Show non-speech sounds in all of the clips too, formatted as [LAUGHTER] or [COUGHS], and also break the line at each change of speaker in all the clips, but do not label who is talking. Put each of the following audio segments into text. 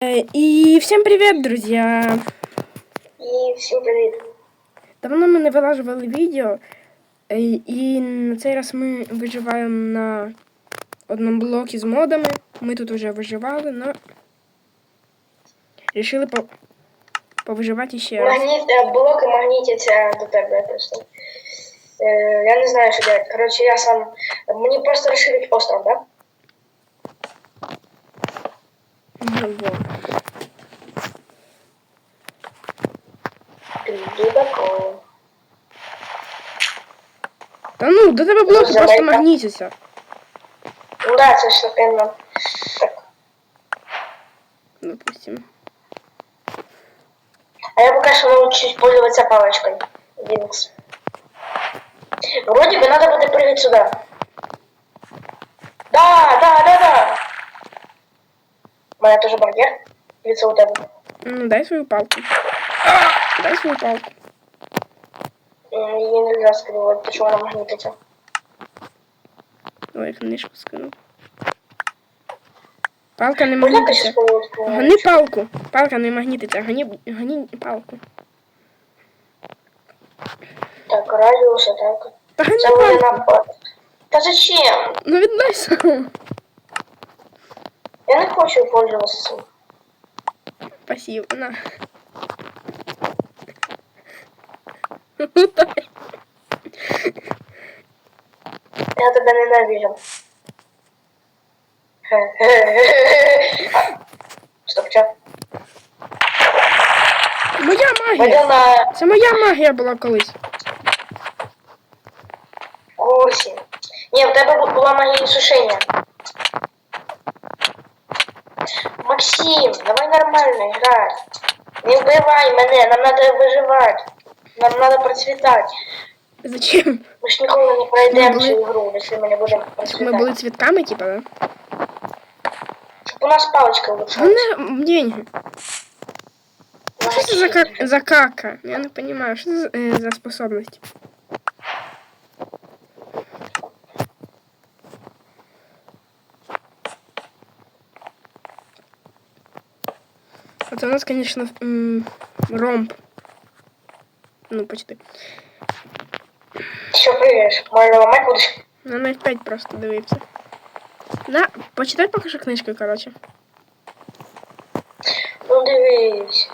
Э, И всем привет, друзья!
І всім привіт.
Давно ми не вилажували відео, е, і на цей раз ми виживаємо на одному блокі з модами. Ми тут вже виживали, але рішили по... повиживати ще раз.
Магніт, е, блоки магнітяться до тебе просто. Е, я не знаю, що делать. Коротше, я сам. Мені просто розширить остров, да?
Ну, во.
Глибоко.
Та ну, до тебе блоки
Забайка.
просто магнітяться.
Ну да, це ж напевно. Так.
Допустим.
А я пока что научусь пользоваться палочкой. Винкс. Вроде бы надо будет прыгать сюда. Да, да, да, да. У меня тоже барьер. Лицо у тебя.
Ну, дай свою палку. Дай свою палку.
М, Її нельзя скривати, тому що вона магнітиться.
Ой, книжку скинув. Палка не
Можна
магнітиться.
якось поводку?
Гони палку. Палка не магнітиться, гони, гони палку.
Так, радіус, атака.
Та гони
Це буде
палку.
напад. Та зачем?
Ну віддай сам.
Я не хочу пользоваться цим.
Спасибо, на. Дай.
Я тебе ненавижу. [LAUGHS] А, Стоп, чё?
Моя магія.
Пойдем на
Це моя магія була колись.
курсі. Ні, в тебе бу- була магія сушення. Максим, давай нормально грати. Не вбивай мене, нам надо виживати. Нам надо процвітати.
Зачем?
Ми ж ніколи не
Ми
пройдемо
були-
цю ігру, якщо ми не будемо
Ми
процвітати.
були цвітками, типа, да?
Щоб у нас паличка улучшалась.
Вони деньги. Що це за, как... за кака? Я не понимаю, що це за, е, за способность? Это у нас, конечно, ромб. Ну, почти.
Ти що приїдеш? Може ламати будеш?
На 0,5 просто дивився. Да, почитай поки що книжку, короче.
Ну дивись.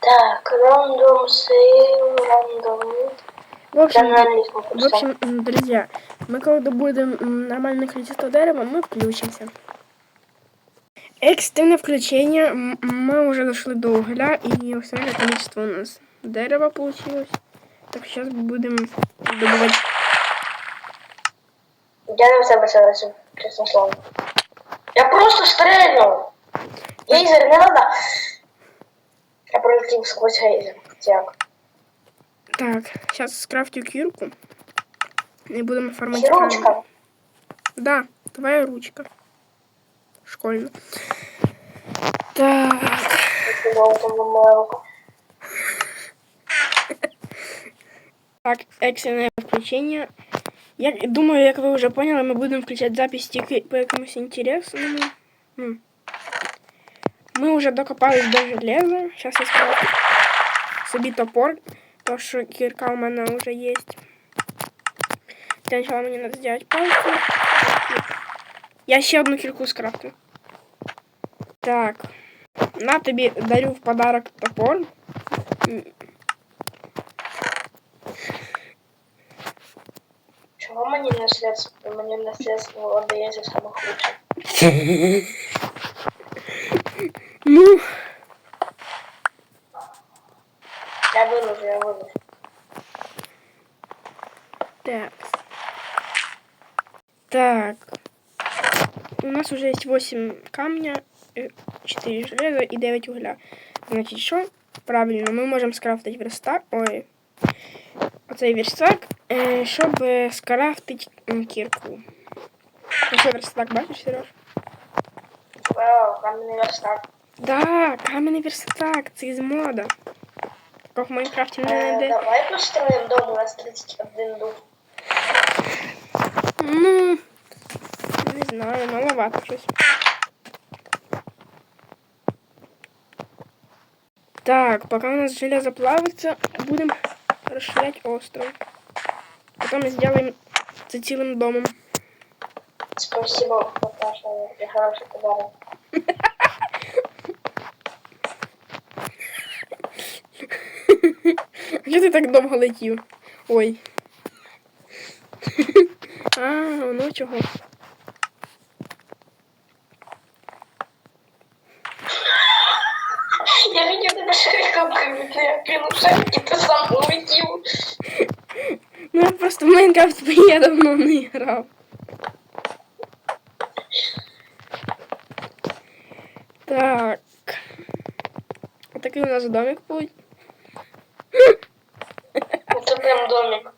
Так, рандом сейв, рандом.
В общем, В общем, друзья, мы когда добудем м, нормальное количество дерева, мы включимся. Экстренное включение. М, Мы уже дошли до угля, и основное количество у нас дерева получилось. Так, сейчас будем добывать.
Я не в себе селюся, чесне слово. Я просто стрельнув. Гейзер, не надо. Я пролетів сквозь гейзер. Як?
Так, сейчас скрафтю кирку. И будем оформить камень.
Ручка.
Да, твоя ручка Школьно. Так.
Чудово, там моя рука.
Так, екстрене включення. Я думаю, як ви вже поняли, ми будемо включати запись тільки по якомусь інтересному. Ну. Ми вже докопались до железа. Зараз я скажу собі топор, тому що кірка у мене вже є. Для начала мені треба зробити палку. Я ще одну кірку скрафтю. Так. На тобі дарю в подарок топор. М,
Чого мені наслідство? Мені наслідство віддається саме худше. [LAUGHS]
нас уже есть 8 камня, 4 железа и 9 угля. Значит, що? Правильно, ми можемо скрафтити верстак. Ой. Оцей верстак, щоб е, скрафтити кірку. Ось верстак, бачиш, Сереж?
Вау, кам'яний верстак.
Да, кам'яний верстак, це з мода. Такого в Майнкрафті не знайде.
Давай построїмо дом, у нас 31 дуб
знаю, маловато щось. Так, пока у нас железо плавится, будем расширять остров. Потом сделаем за целым домом.
Спасибо, Наташа, Я хороший подарок. [LAUGHS]
Чого ти так довго летів? Ой. [LAUGHS] А, ну чого? Майнкрафт я давно не грав. Так. Отакий у нас домик будет.
Это прям домик.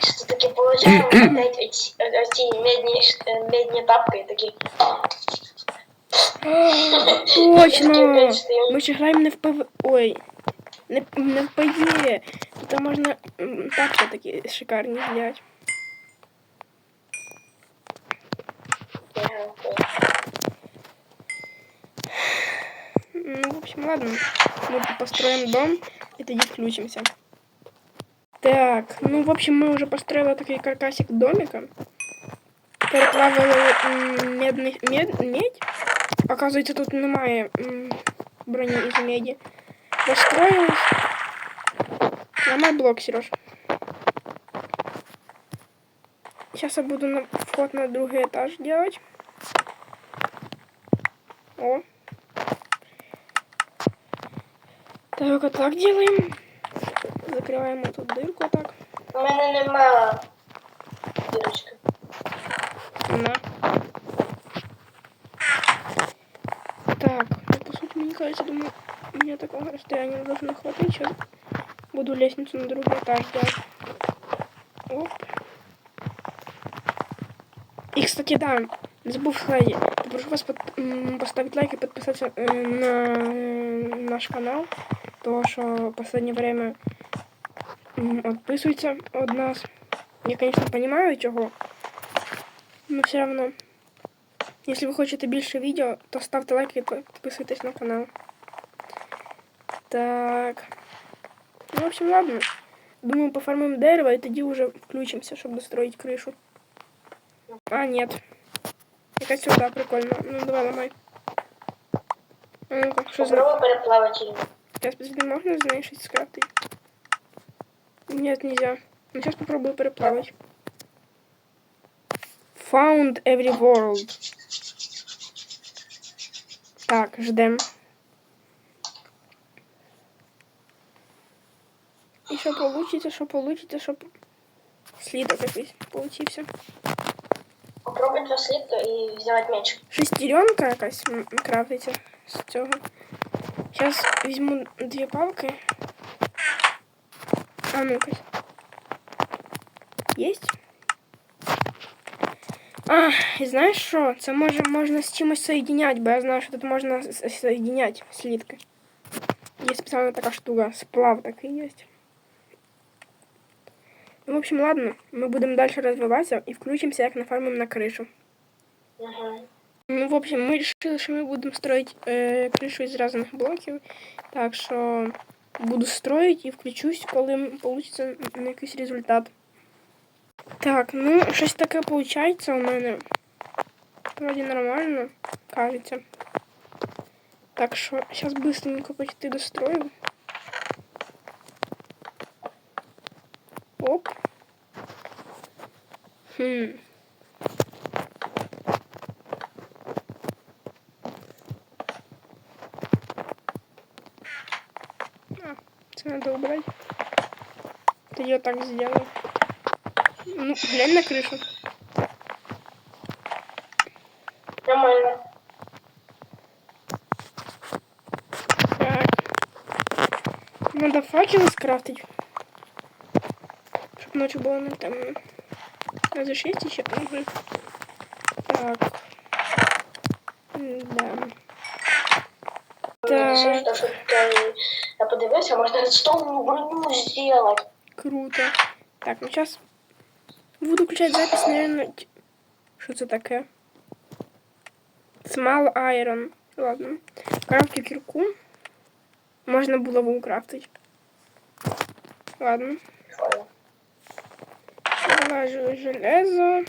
Что таки получаем [COUGHS] опять эти, эти медные, э, медные тапки такие.
Точно! Ми ще граємо не в ПВ. Ой. Не, не в ПЕ. Тут можна м, тапки такі шикарні взяти.
Ага, окей.
Ну, в общем, ладно. Мы построим дом и тогда включимся. Так, ну, в общем, мы уже построили такой каркасик домика. Переплавили м, медний, мед, медь. Оказывается, тут немає м, броні із меди. Построились. Ломай блок, Сереж. Сейчас я буду на вход на другой этаж делать. О, Так, вот так делаем. Закрываем эту дырку так.
У мене нема дірочки.
На. Так, ну, по сути, мне кажется, думаю, мне такого расстояния должно хватить. Сейчас буду лестницу на другой этаж делать. Оп. И, кстати, да, забыл сказать, попрошу вас под- м, поставить лайк и подписаться э, на э, наш канал, то что в последнее время м, отписывается от нас. Я, конечно, понимаю чего, но все равно. Если ви хочете більше відео, то ставте лайк і підписуйтесь на канал. Так. Ну, в общем, ладно. Думаю, пофармим дерево і тоді вже включимося, щоб достроїть кришу. А, нет. Якась сюда прикольно. Ну, давай, ламай. А ну-ка, що за...
Попробуй переплавати її.
Сейчас, подожди, можно из нее что-то скрафтить? Нет, нельзя. Ну, сейчас попробую переплавать. Found every world. Так, ждем. И что получится, что получится, что... Слиток якийсь получився.
Попробуй два слитка і взяти меч.
Шестеренка якась м, крафтиться з цього. Сейчас візьму дві палки. А ну-ка. Есть? А, і знаєш що? Це може можна з чимось соєдиняти, бо я знаю, що тут можна с- с- соєдиняти слитки. Є спеціальна така штука, сплав такий є. Ну, в общем, ладно, ми будемо далі розвиватися і включимося, як нафармимо на кришу.
Угу.
Ну, в общем, мы решили, что мы будем строить э, крышу из разных блоків. Так що буду строить і включусь, коли получится на якийсь результат. Так, ну, щось таке получається у мене. Вроде нормально, кажется. Так що сейчас быстренько почти дострою. Хм. А, це надо убрать. Тоді я так сделаю. Ну, глянь на крышу.
Нормально.
Так. Надо факелы скрафтить. Чтоб ночью было не темно. А 6 еще? Угу. Так. Да. Так.
все, що тут е, я подивився, можна редстоунову броню зробити.
Круто. Так, ну сейчас буду включать запись, наверное. Что это такое? Small Iron. Ладно. Крафтю кирку. Можно было бы украфтить. Ладно.
Понял.
Вылаживаю железо.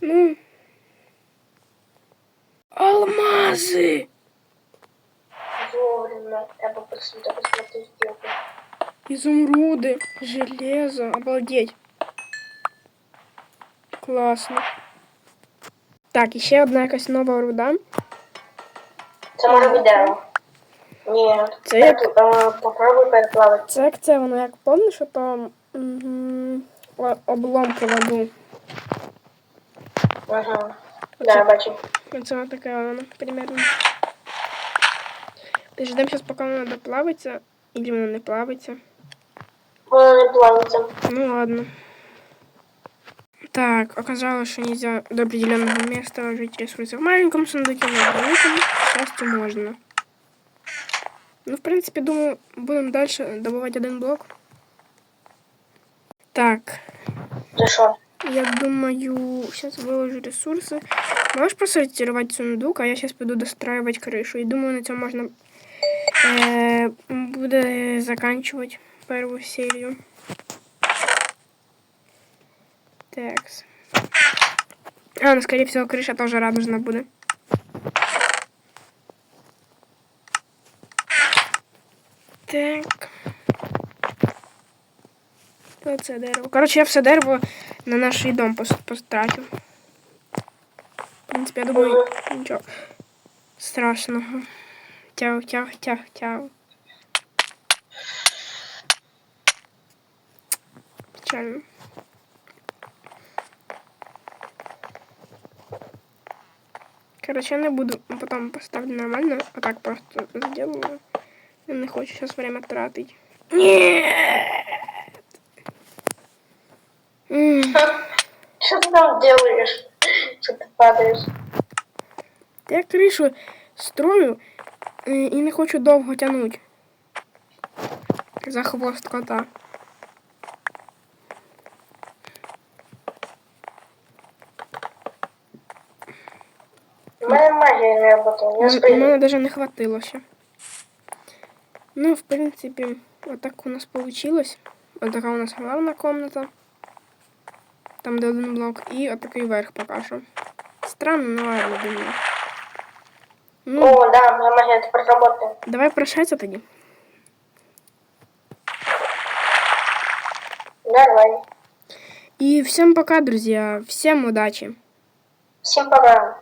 Ну. Алмазы!
Вовремя. Попросил так посмотреть сделку.
Изумруды, железо, обалдеть. Класно. Так, і ще одна якась нова руда.
Це може бути дерево. Ні.
Це як-
Е, Попробуй переплавити.
Це як це воно, як помниш, то угу, обломки воду.
Ага. Да, я бачу.
Воно таке воно, примерно. Ти ждемо зараз, поки воно доплавиться, или воно не плавиться.
Воно не плавиться.
Ну ладно. Так, оказалось, что нельзя до определенного места ложить ресурсы в маленьком сундуке, но в великом, к счастью, можно. Ну, в принципе, думаю, будем дальше добывать один блок. Так,
що?
я думаю, сейчас выложу ресурсы. Можешь просортировать сундук, а я сейчас пойду достраивать крышу. И думаю, на этом можно э, буде заканчивать первую серию. Так. А, ну, скорее всего, крыша тоже радужна буде. Так. Оце дерево. Коротше, я все дерево на наш дом потратив. В принципі, я думаю, нічого страшного. Тяг, тяг, тяг, тяг. Печально. Короче, я буду потом поставлю нормально, а так просто сделаю. Я не хочу сейчас время тратить. Нет!
Що ти там делаєш? Що ти падаєш?
Я кришу строю е, і не хочу довго тягнути. За хвост кота.
У мене магія не працює.
У мене навіть не хватило ще. Ну, в принципі, отак у нас получилось. Ось така у нас главна комната. Там де один блок. І отакий верх поки що. Странно, ну ладно, думаю. Ну,
О, да, моя магія тепер працює.
давай прощатися тоді.
Давай.
И всем пока, друзья. Всем удачи.
Всім пока.